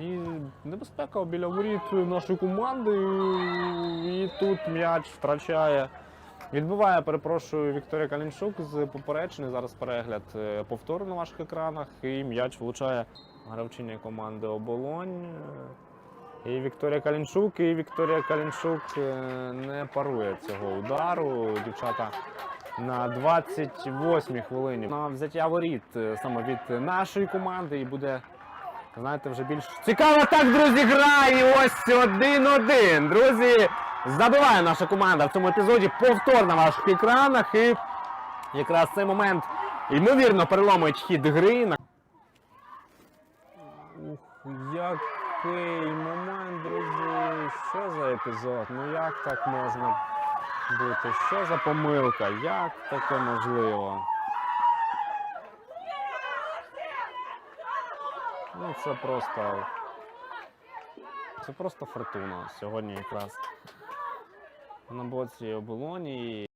І небезпека біля воріт нашої команди. І тут м'яч втрачає. Відбиває, перепрошую, Вікторія Калінчук з поперечини. Зараз перегляд е, повтору на ваших екранах. І м'яч влучає гравчиня команди Оболонь. І Вікторія Калінчук, і Вікторія Калінчук е, не парує цього удару. Дівчата на 28-й хвилині на взяття воріт е, саме від нашої команди. І буде, знаєте, вже більш цікаво так, друзі, грає. Ось один-один. Друзі, забиває наша команда в цьому епізоді. Повтор на ваших екранах. І якраз цей момент ймовірно переломить хід гри. Ух, який момент, друзі. Що за епізод? Ну як так можна бути? Що за помилка? Як таке можливо? Ну це просто. Це просто фортуна сьогодні якраз на боці оболоні.